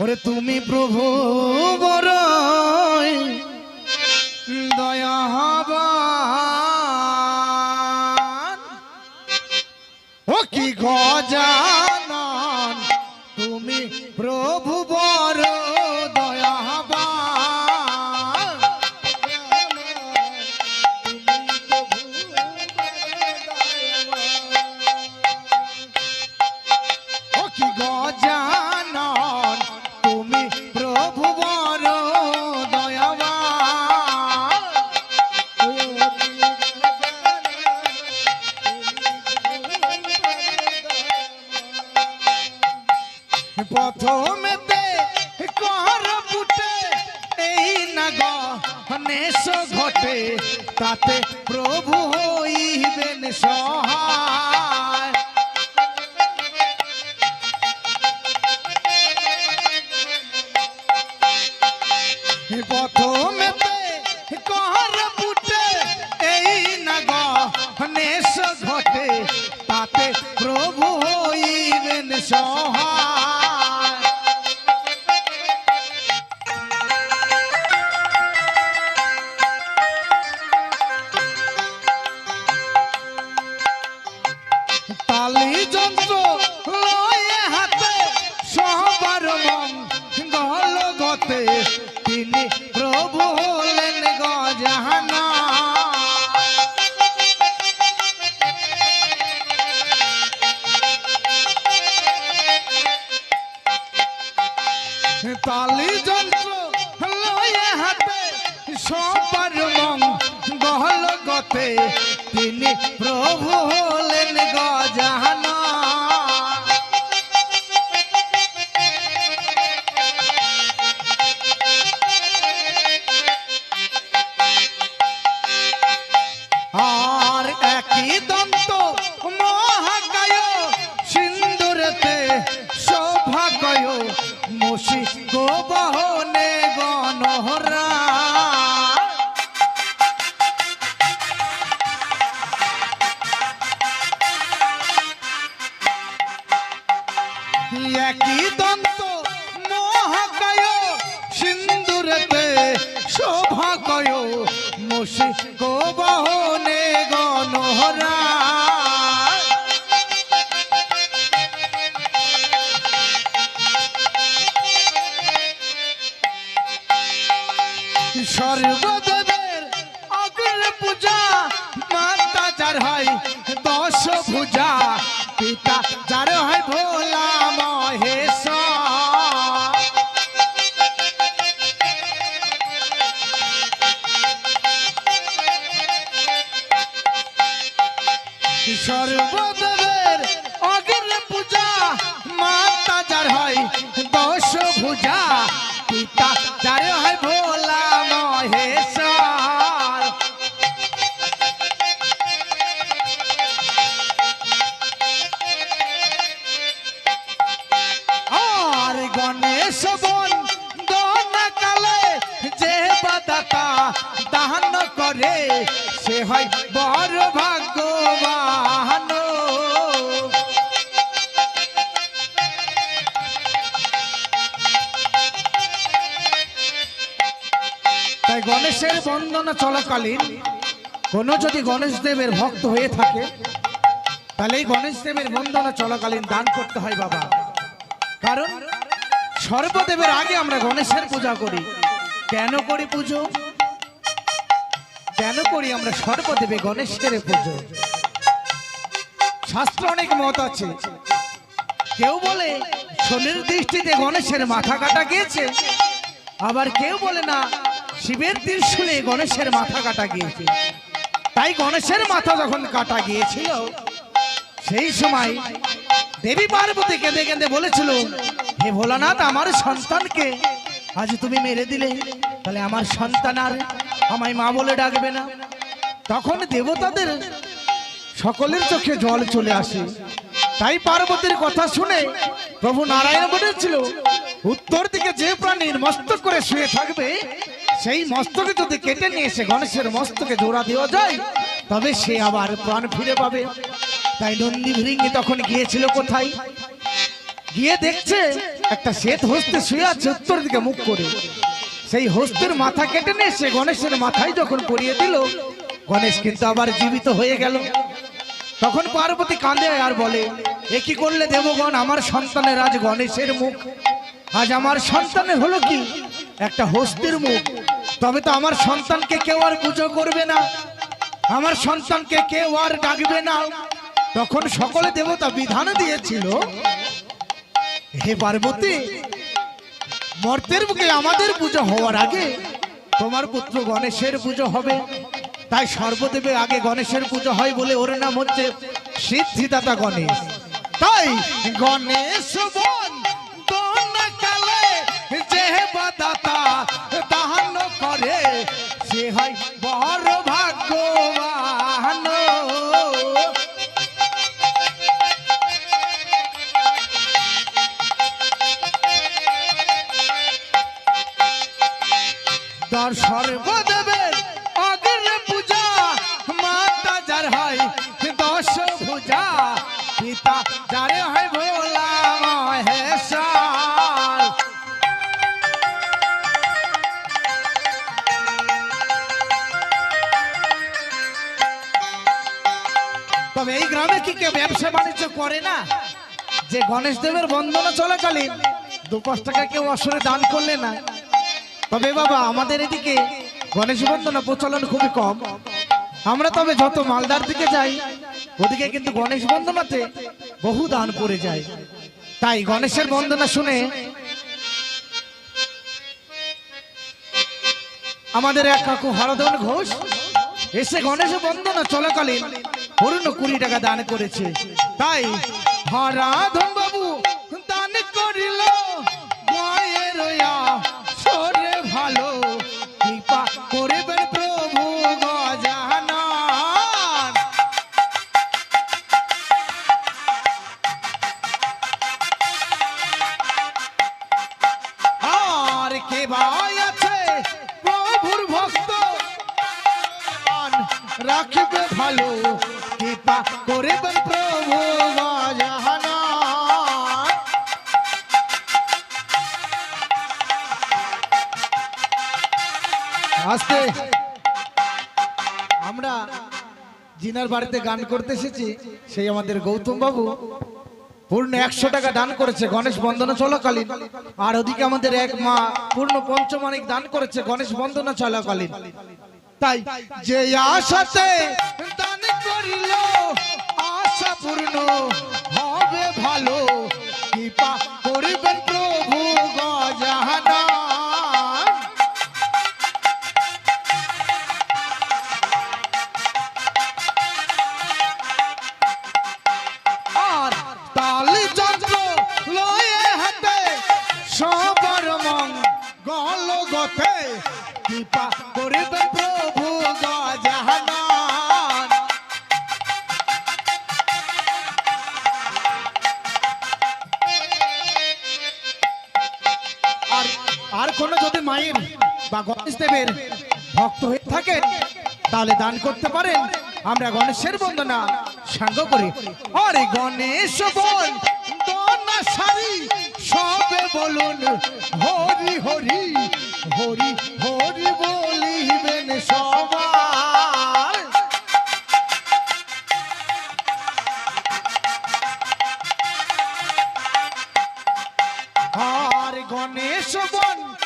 ওরে তুমি প্রভু বড়ই দয়া হবান ও কি গজানন তুমি প্রভু বড় দয়া হবান নেশ ঘটে তাতে প্রভু হইবেন সহায় তালি গোবহনে গণহরা। একই দন্ত মহাকায় সিন্দুরতে শোভাকয় মসি গোবহনে হয় হয় বড় ভাগ্যবান। তাই গণেশের বন্দনা চলাকালীন কোনো যদি গণেশ দেবের ভক্ত হয়ে থাকে তাহলে এই গণেশ দেবের বন্দনা চলাকালীন দান করতে হয় বাবা। কারণ সর্বদেবের আগে আমরা গণেশের পূজা করি। কেন করি পুজো? কেন করি আমরা সর্বদেবে গণেশের পুজো। শাস্ত্র অনেক মত আছে। কেউ বলে শনির দৃষ্টিতে গণেশের মাথা কাটা গিয়েছে। আবার কেউ বলে না, শিবের ত্রিশূলে গণেশের মাথা কাটা গিয়েছে। তাই গণেশের মাথা যখন কাটা গিয়েছিল, সেই সময় দেবী পার্বতী কেঁদে কেঁদে বলেছিল, হে ভোলানাথ, আমার সন্তানকে আজ তুমি মেরে দিলে। তাহলে আমার সন্তান আর আমায় মা বলে ডাকবে না। তখন দেবতাদের সকলের চোখে জল চলে আসে। তাই পার্বতীর কথা শুনে প্রভু নারায়ণ বলেছিল, উত্তর দিকে যে প্রাণীর মস্তক করে শুয়ে থাকবে, সেই মস্তকে যদি কেটে নিয়ে এসে গণেশের মস্তকে জোড়া দেওয়া যায়, তবে সে আবার প্রাণ ফিরে পাবে। তাই নন্দী ভৃঙ্গি তখন গিয়েছিল কোথায়? গিয়ে দেখছে একটা শ্বেত হস্তে শুয়ে আছে উত্তর দিকে মুখ করে। সেই হস্তের মাথা কেটে নিয়ে সে গণেশের মাথায় যখন পরিয়ে দিল, গণেশ কিন্তু আবার জীবিত হয়ে গেল। তখন পার্বতী কাঁদে আর বলে, এ কি করলে দেবগণ? আমার সন্তানের আজ গণেশের মুখ। আজ আমার সন্তানের হলো কি? একটা হস্তির মুখ। তবে তো আমার সন্তানকে কেউ আর পুজো করবে না। আমার সন্তানকে কেউ আর ডাকবে না। তখন সকলে দেবতা বিধান দিয়েছিল, হে পার্বতী মর্তের মুখে আমাদের পুজো হওয়ার আগে তোমার পুত্র গণেশের পুজো হবে। তাই সর্বদেবে আগে গণেশের পুজো হয় বলে ওর নাম হচ্ছে সিদ্ধিদাতা গণেশ। তাই গণেশ বন কালে যে দাতা তার সর্বদেবের অগ্রে পূজা মাতা যার হয়, দশ ভুজা পিতা যার হয় ভোলা মহেশ্বর। তবে এই গ্রামে কি কেউ ব্যবসা বাণিজ্য করে না? যে গণেশ দেবের বন্দনা চলাকালীন দু পাঁচ টাকা কেউ আসলে দান করলে না। তবে বাবা, আমাদের এদিকে গণেশ বন্দনা প্রচলন খুবই কম। আমরা তবে যত মালদার দিকে যাই, ওদিকে কিন্তু গণেশ বন্দনাতে বহু দান পড়ে যায়। তাই গণেশের বন্দনা শুনে আমাদের এক কাকু হরদন ঘোষ এসে গণেশ বন্দনা চলাকালীন পূর্ণ কুড়ি টাকা দান করেছে। তাই হরাধন বাবু দান করিল। আস্তে আমরা জিনার বাড়িতে গান করতে এসেছি, সেই আমাদের গৌতম বাবু। পূর্ণ একশো টাকা দান করেছে গণেশ বন্দনা চলাকালীন। আর ওদিকে আমাদের এক মা পূর্ণ পঞ্চমানিক দান করেছে গণেশ বন্দনা চলাকালীন। তাই যে আশাতে দান করিল, আশা পূর্ণ হবে ভালো। কৃপা করিবেন প্রভু গজাহানা আর কোনো যদি মায়ের বা গণেশ দেবের ভক্ত হয়ে থাকেন, তাহলে দান করতে পারেন। আমরা গণেশের বন্দনা সাঙ্গ করি। আরে গণেশ বল দনা সারি, সবে বলুন, হরি হরি। হরি হরি বলিবেন সবার আর গণেশ বন্ধ